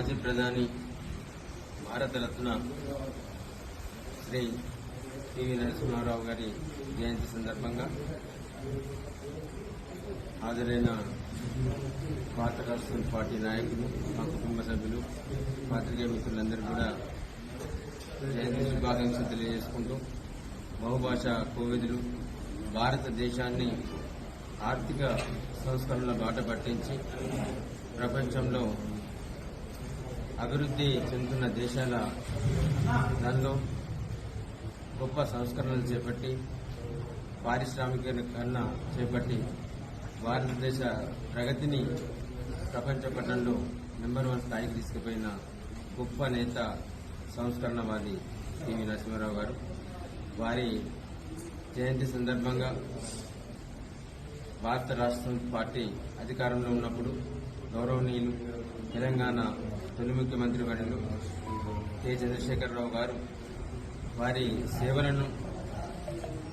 మాజీ ప్రధాని భారతరత్న శ్రీ పివి నరసింహారావు గారి జయంతి సందర్భంగా హాజరైన భారత రాష్ట్ర పార్టీ నాయకులు మా కుటుంబ సభ్యులు పాత్రికేయ మిత్రులందరూ కూడా జయంతి శుభాకాంక్షలు తెలియజేసుకుంటూ బహుభాషా కోవిదులు భారతదేశాన్ని ఆర్థిక సంస్కరణల బాట పట్టించి ప్రపంచంలో అభివృద్ధి చెందుతున్న దేశాల దానిలో గొప్ప సంస్కరణలు చేపట్టి పారిశ్రామికీకరణ చేపట్టి భారతదేశ ప్రగతిని ప్రపంచ పట్టణంలో నెంబర్ వన్ స్థాయికి తీసుకుపోయిన గొప్ప నేత సంస్కరణవాది పివి నరసింహారావు గారు. వారి జయంతి సందర్భంగా భారత రాష్ట్ర పార్టీ అధికారంలో ఉన్నప్పుడు గౌరవనీయులు తెలంగాణ తొలి ముఖ్యమంత్రి వర్యులు కె. చంద్రశేఖరరావు గారు వారి సేవలను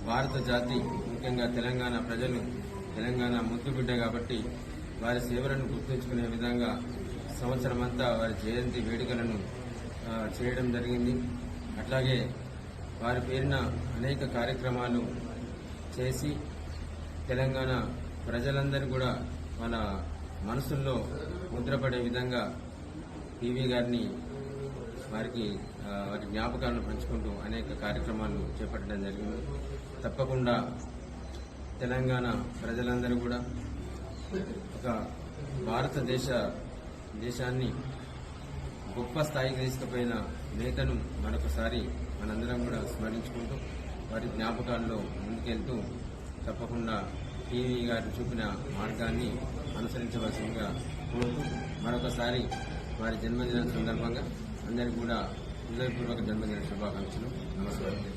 భారత జాతి ముఖ్యంగా తెలంగాణ ప్రజలు తెలంగాణ ముద్దుబిడ్డ కాబట్టి వారి సేవలను గుర్తుంచుకునే విధంగా సంవత్సరమంతా వారి జయంతి వేడుకలను చేయడం జరిగింది. అట్లాగే వారి పేరున అనేక కార్యక్రమాలు చేసి తెలంగాణ ప్రజలందరూ కూడా మన మనసుల్లో ముద్రపడే విధంగా పివి గారిని వారికి వారి జ్ఞాపకాలను పంచుకుంటూ అనేక కార్యక్రమాలు చేపట్టడం జరిగింది. తప్పకుండా తెలంగాణ ప్రజలందరూ కూడా ఒక భారతదేశ దేశాన్ని గొప్ప స్థాయికి తీసుకుపోయిన నేతను మరొకసారి మనందరం కూడా స్మరించుకుంటూ వారి జ్ఞాపకాల్లో ముందుకెళ్తూ తప్పకుండా టీవీ గారు చూపిన మార్గాన్ని అనుసరించవలసిందిగా కోరుతూ మరొకసారి వారి జన్మదిన సందర్భంగా అందరికీ కూడా హృదయపూర్వక జన్మదిన శుభాకాంక్షలు. నమస్కారం.